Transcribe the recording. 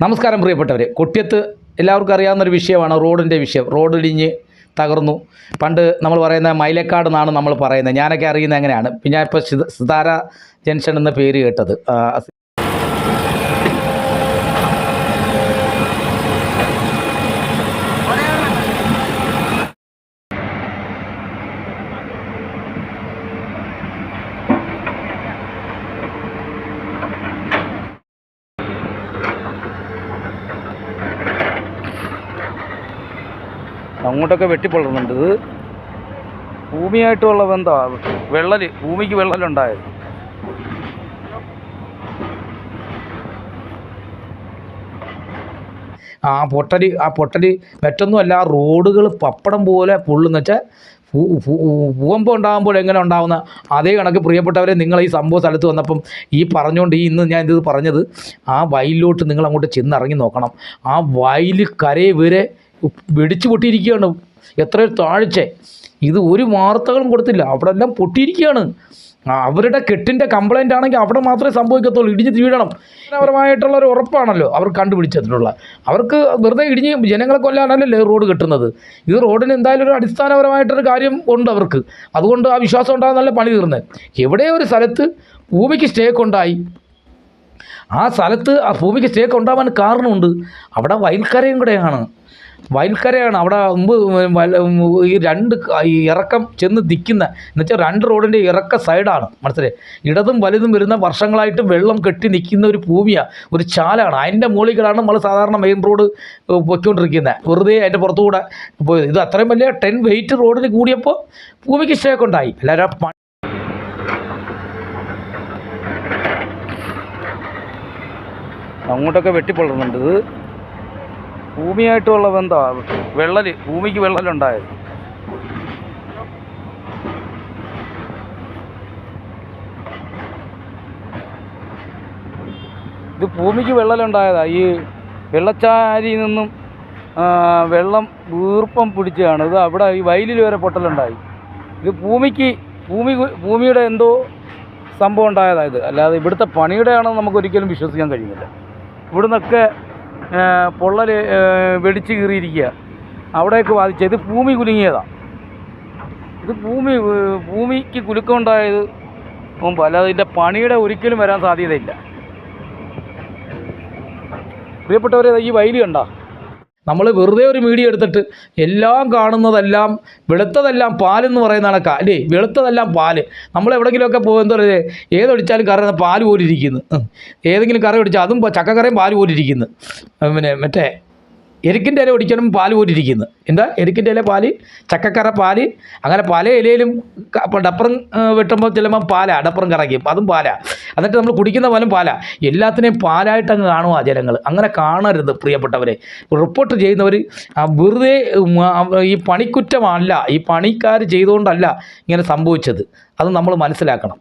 നമസ്കാരം പ്രിയപ്പെട്ടവരെ. കൊട്ടിയത്ത് എല്ലാവർക്കും അറിയാവുന്നൊരു വിഷയമാണ് റോഡിന്റെ വിഷയം. റോഡ് ഇടിഞ്ഞ് തകർന്നു. പണ്ട് നമ്മൾ പറയുന്ന മൈലക്കാട് എന്നാണ് നമ്മൾ പറയുന്നത്. ഞാനൊക്കെ അറിയുന്നത് എങ്ങനെയാണ്? പിന്നെ ഇപ്പോൾ സിതാര ജംഗ്ഷൻ എന്ന പേര് കേട്ടത്. അങ്ങോട്ടൊക്കെ വെട്ടിപ്പൊള്ളുന്നുണ്ട്. ഇത് ഭൂമിയായിട്ടുള്ള ബന്ധമാണ് വെള്ളൽ ഭൂമിക്ക് വെള്ളലുണ്ടായത്. ആ പൊട്ടൽ ആ പൊട്ടൽ മറ്റൊന്നുമല്ല റോഡുകൾ പപ്പടം പോലെ പൊള്ളുന്ന വെച്ചാൽ ഭൂകമ്പം ഉണ്ടാകുമ്പോൾ എങ്ങനെ ഉണ്ടാകുന്ന അതേ കണക്ക് പ്രിയപ്പെട്ടവരെ നിങ്ങൾ ഈ സംഭവ സ്ഥലത്ത് വന്നപ്പം ഈ പറഞ്ഞുകൊണ്ട് ഈ ഇന്ന് ഞാൻ ഇത് പറഞ്ഞത് ആ വയലിലോട്ട് നിങ്ങൾ അങ്ങോട്ട് ചെന്നിറങ്ങി നോക്കണം. ആ വയൽ കരയെ വരെ വെടിച്ചു പൊട്ടിയിരിക്കുകയാണ്. എത്ര താഴ്ച. ഇത് ഒരു വാർത്തകളും കൊടുത്തില്ല. അവിടെ എല്ലാം പൊട്ടിയിരിക്കുകയാണ് അവരുടെ കെട്ടിന്റെ കംപ്ലൈന്റ് ആണെങ്കിൽ അവിടെ മാത്രമേ സംഭവിക്കത്തുള്ളൂ. ഇടിഞ്ഞ് വീഴണം പരമായിട്ടുള്ള ഒരു ഉറപ്പാണല്ലോ അവർ കണ്ടുപിടിച്ചതിനുള്ള അവർക്ക് വെറുതെ ഇടിഞ്ഞ് ജനങ്ങളെ കൊല്ലാനല്ലേ റോഡ് കെട്ടുന്നത്. ഇത് റോഡിന് എന്തായാലും ഒരു അടിസ്ഥാനപരമായിട്ടൊരു കാര്യം ഉണ്ട് അവർക്ക്. അതുകൊണ്ട് ആ വിശ്വാസം ഉണ്ടാകുന്നല്ല നല്ല പണി തീർന്നത് എവിടെയോ ഒരു സ്ഥലത്ത് ഭൂമിക്ക് സ്റ്റേക്ക് ഉണ്ടായി? ആ സ്ഥലത്ത് ആ ഭൂമിക്ക് സ്റ്റേക്ക് ഉണ്ടാവാൻ കാരണമുണ്ട്. അവിടെ വയൽക്കരയും കൂടെയാണ്. വയൽക്കരയാണ്. അവിടെ മുമ്പ് ഈ രണ്ട് ഈ ഇറക്കം ചെന്ന് നിൽക്കുന്ന എന്നുവെച്ചാൽ രണ്ട് റോഡിന്റെ ഇറക്ക സൈഡാണ്. മനസ്സിലായി? ഇടതും വലുതും വരുന്ന വർഷങ്ങളായിട്ട് വെള്ളം കെട്ടി നിൽക്കുന്ന ഒരു ഭൂമിയാണ് ഒരു ചാലാണ്. അതിന്റെ മുകളിലാണ് നമ്മൾ സാധാരണ മെയിൻ റോഡ് പൊയ്ക്കൊണ്ടിരിക്കുന്നത് വെറുതെ അതിന്റെ പുറത്തുകൂടെ പോയത് ഇത് അത്രയും വലിയ ടെൻ വെയിറ്റ് റോഡിന് കൂടിയപ്പോൾ ഭൂമിക്ക് സ്റ്റേക്ക് ഉണ്ടായി എല്ലാവരും അങ്ങോട്ടൊക്കെ വെട്ടിപ്പൊള്ളുന്നുണ്ട് ഇത്. ഭൂമിയായിട്ടുള്ള ബന്ധമാണ് വെള്ളൽ ഭൂമിക്ക് വെള്ളലുണ്ടായത്. ഇത് ഭൂമിക്ക് വെള്ളലുണ്ടായതാണ് ഈ വെള്ളച്ചാരിയിൽ നിന്നും വെള്ളം വീർപ്പം പിടിച്ചതാണ്. ഇത് അവിടെ ഈ വയലിൽ വരെ പൊട്ടലുണ്ടായി. ഇത് ഭൂമിക്ക് ഭൂമി ഭൂമിയുടെ എന്തോ സംഭവം ഉണ്ടായതാണ് ഇത്. അല്ലാതെ ഇവിടുത്തെ പണിയുടെ ആണെന്ന് നമുക്ക് ഒരിക്കലും വിശ്വസിക്കാൻ കഴിയുന്നില്ല. ഇവിടുന്നൊക്കെ പൊള്ളൽ വെടിച്ച് കീറിയിരിക്കുക. അവിടെയൊക്കെ ബാധിച്ച ഇത് ഭൂമി കുലുങ്ങിയതാണ് ഇത് ഭൂമി ഭൂമിക്ക് കുലുക്കമുണ്ടായത് മുമ്പ്. അല്ലാതെ ഇതിന്റെ പണിയുടെ ഒരിക്കലും വരാൻ സാധ്യതയില്ല. പ്രിയപ്പെട്ടവരെ ഈ വൈലി കണ്ട? നമ്മൾ വെറുതെ ഒരു മീഡിയ എടുത്തിട്ട് എല്ലാം കാണുന്നതെല്ലാം വെളുത്തതെല്ലാം പാലെന്ന് പറയുന്ന കണക്കാ. അല്ലേ? വെളുത്തതെല്ലാം പാൽ. നമ്മൾ എവിടെയെങ്കിലുമൊക്കെ എന്താ പറയുക ഏതൊടിച്ചാലും കറി പാൽ പോലിരിക്കുന്നു. ഏതെങ്കിലും കറി ഒടിച്ചാൽ അതും ചക്കക്കറിയും പാൽ പോലിരിക്കുന്നു. പിന്നെ മറ്റേ എരിക്കിന്റെ ഇല ഒടിക്കണം പാൽ പോലിരിക്കുന്നു എന്താ? എരിക്കിന്റെ ഇല പാൽ ചക്കക്കറ പാൽ അങ്ങനെ പല ഇലയിലും ഡപ്പറും വെട്ടുമ്പോൾ ചിലപ്പോൾ പാലാ ഡപ്പറും കറക്കും അതും പാലാ. എന്നിട്ട് നമ്മൾ കുടിക്കുന്ന പോലും പാലാ. എല്ലാത്തിനെയും പാലായിട്ട് അങ്ങ് കാണുക ജനങ്ങൾ അങ്ങനെ കാണരുത് പ്രിയപ്പെട്ടവരെ. റിപ്പോർട്ട് ചെയ്യുന്നവർ വെറുതെ ഈ പണിക്കുറ്റമല്ല ഈ പണിക്കാർ ചെയ്തുകൊണ്ടല്ല ഇങ്ങനെ സംഭവിച്ചത്. അത് നമ്മൾ മനസ്സിലാക്കണം.